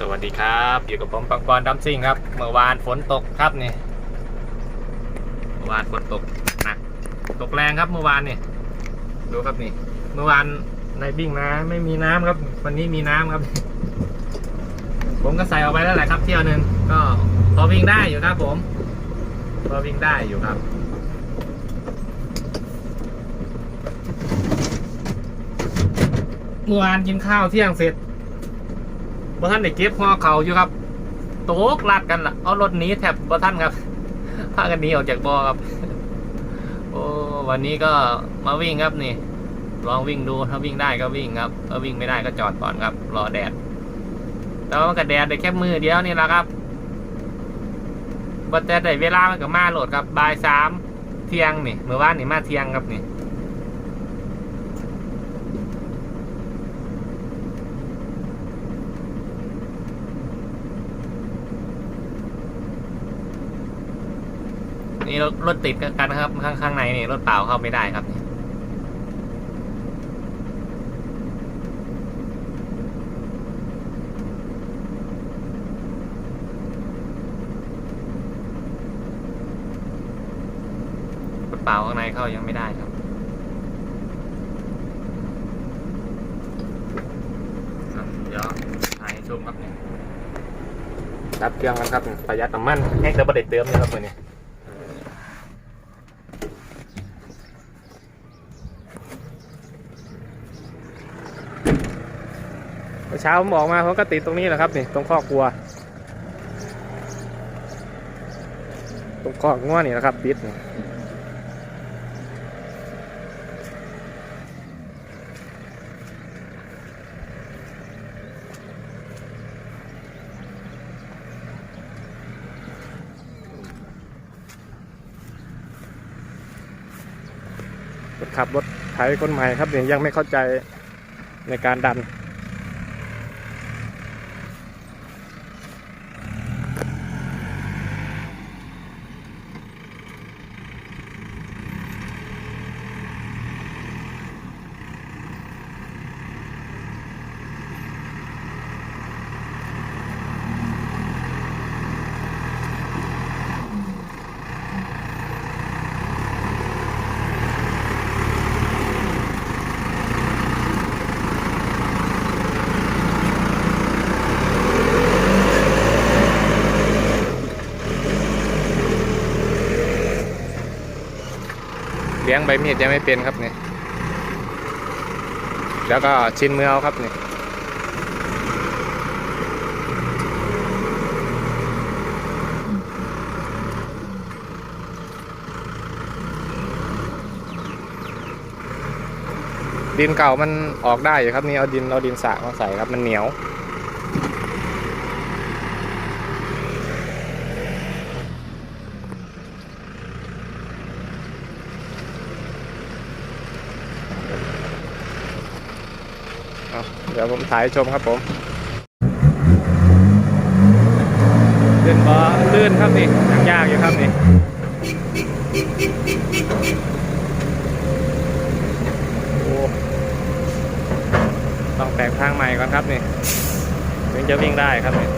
สวัสดีครับ อยู่กับผมปังปอนดัมซิ่งครับ เมื่อวานฝนตกครับนี่เมื่อวานฝนตกหนักตกแรงครับเมื่อวานนี่ดูครับนี่ เมื่อวานในบิ้งนะไม่มีน้ำครับ วันนี้มีน้ำครับ ผมก็ใส่เอาไว้แล้วแหละครับ เที่ยวหนึ่งก็พอวิ่งได้อยู่ครับผม พอวิ่งได้อยู่ครับเมื่อวานกินข้าวเที่ยงเสร็จ บ่ท่านได้เก็บหัวเข่าอยู่ครับโต๊กลัดกันล่ะ เอารถหนีแทบบ่ท่านครับพากันหนีออกจากบ่อครับ โอ้วันนี้ก็มาวิ่งครับนี่ ลองวิ่งดูถ้าวิ่งได้ก็วิ่งครับถ้าวิ่งไม่ได้ก็จอดก่อนครับ รอแดด แต่ว่ามันก็แดดได้แค่มือเดียวนี่แหละครับบัแต่ได้เวลามันก็มาโหลดครับบ่ายสามเที่ยงนี่เมื่อวานนี่มาเที่ยงครับนี่ นี่รถรถติดกันนะครับ ข้างข้างในนี่รถเปล่าเข้าไม่ได้ครับนี่รถเปล่าข้างในเข้ายังไม่ได้ครับเดี๋ยวถ่ายให้ชมครับนี่รับเครื่องกันครับประหยัดน้ำมันแห้งแต่ประเด็ดเติมนะครับมือนี้เมื่อ เช้าผมออกมาเขาก็ติดตรงนี้แหละครับนี่ตรงข้อกลัว ตรงข้อกง้อนี่แหละครับติดนี่คนขับรถไถคนใหม่ครับเนี่ยยังไม่เข้าใจในการดัน ลี้ยงใบมีดยังไม่เป็นครับนี่แล้วก็ชิ้นมือเอาครับนี่ดินเก่ามันออกได้อยู่ครับนี่เอาดินเอาดินสระมาใส่ครับมันเหนียว เดี๋ยวผมถ่ายชมครับผมเลื่อนบอลื่นครับนี่ยังยากอยู่ครับนี่โอ้ต้องแปลงทางใหม่ก่อนครับนี่ถึงจะวิ่งได้ครับนี่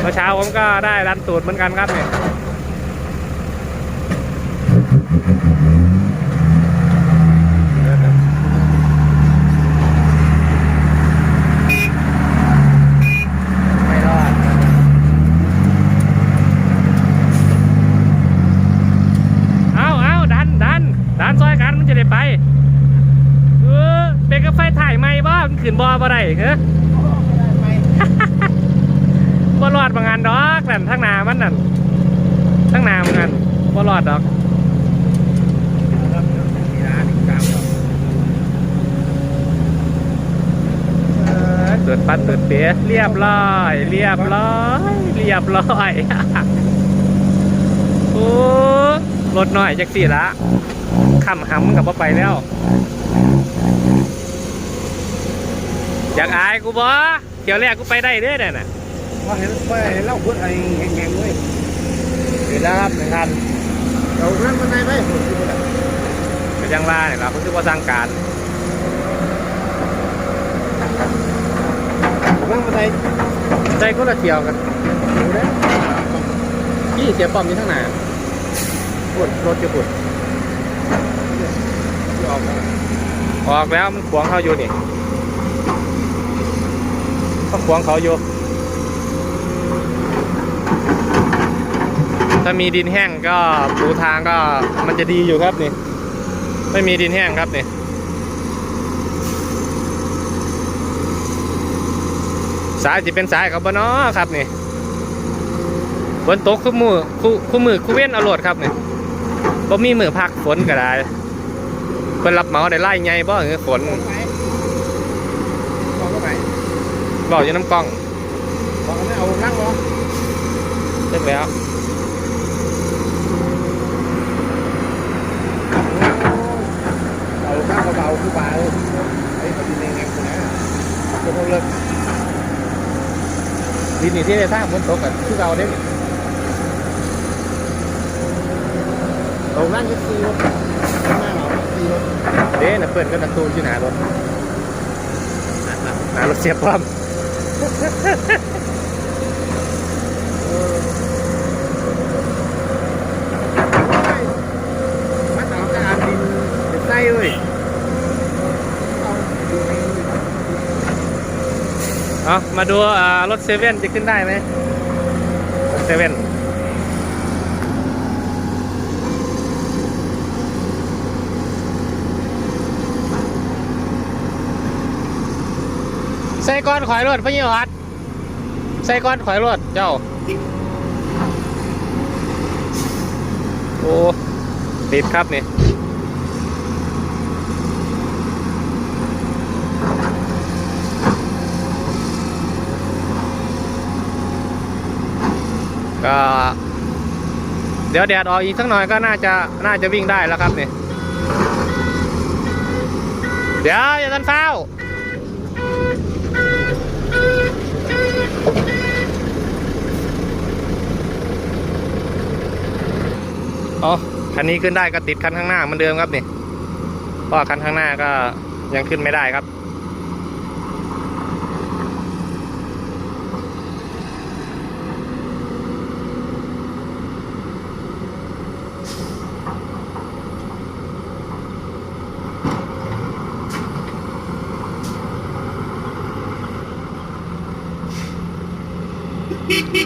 เมื่อเช้าผมก็ได้รันตูดเหมือนกันครับนี่ไม่รอดเอาเอาดันดันดันซอยกันมันจะได้ไปเออเป็นกาแฟถ่ายไม่บ้ามัน ขืนบ่อบ่ได้เหรอบ่รอดบางงานดอกนั่นทั้งนามันนั่นทั้งนามันนั่นบ่รอดดอกเออเกิดปัดเกิดเปียเรียบร้อย เรียบร้อย เรียบร้อยโอ้รถหน่อยจักสี่ละขำหำกับว่าไปแล้ว อยากอายกูบ่เที่ยวแรกกูไปได้เด้อเนี่ยน่ะว่าเห็นว่าเห็นเล่าพูดอะไรแง่งๆเว้ยเห็นแล้วครับหนึ่งคันเราเรื่องมันได้ไหมผมคิดว่าก็ยังว่าเนี่ยเราคือว่าสร้างการเรื่องมันได้ใจก็ละเที่ยวกันดูนะพี่เสียปอมอยู่ข้างหน้าปุ่นรถจะปุ่นที่ออกมาออกแล้วมันขวางเขาอยู่นี่ เขาขวางเขาอยู่ ถ้ามีดินแห้งก็ปูทางก็มันจะดีอยู่ครับนี่ ไม่มีดินแห้งครับนี่สายจะเป็นสายเขาบ่เนาะครับนี่ฝนตกคู่มือคู่คู่มือคู่เว้นเอาโหลดครับนี่บ่มีมือพักฝนก็ได้เพิ่นรับเหมาได้ไล่ไงบ่เออฝน บอกไปบอกก็ไป บอกอยู่น้ำกล้องบอกไม่เอานั่งหรอเลิกแล้วเอาข้างเบาๆคือเบาไอ้คนดีแง่ๆคนนั้นจะต้องเลิกดินนี่ที่ได้สร้างฝนตกกันคือเราได้เอานั่งก็ซีรถข้างหน้าเราซีรถเด้นะเพื่อนก็ตะตูนอยู่หนารถหนารถเสียบความ มาเอาการดินเด็ดไส้เลยเอาดินในเอามาดูอ่ารถเซเว่นจะขึ้นได้ไหมรถเซเว่น ใส่ก้อนข่อยรถพี่ยอดใส่ก้อนข่อยรถเจ้า โอ้ติดครับนี่ก็เดี๋ยวแดดออกอีกสักหน่อยก็น่าจะน่าจะวิ่งได้แล้วครับนี่ เดี๋ยวอย่าทันเฝ้า อ๋อคันนี้ขึ้นได้ก็ติดคันข้างหน้าเหมือนเดิมครับนี่เพราะคันข้างหน้าก็ยังขึ้นไม่ได้ครับ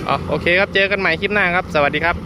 อ๋อโอเคครับเจอกันใหม่คลิปหน้าครับ สวัสดีครับ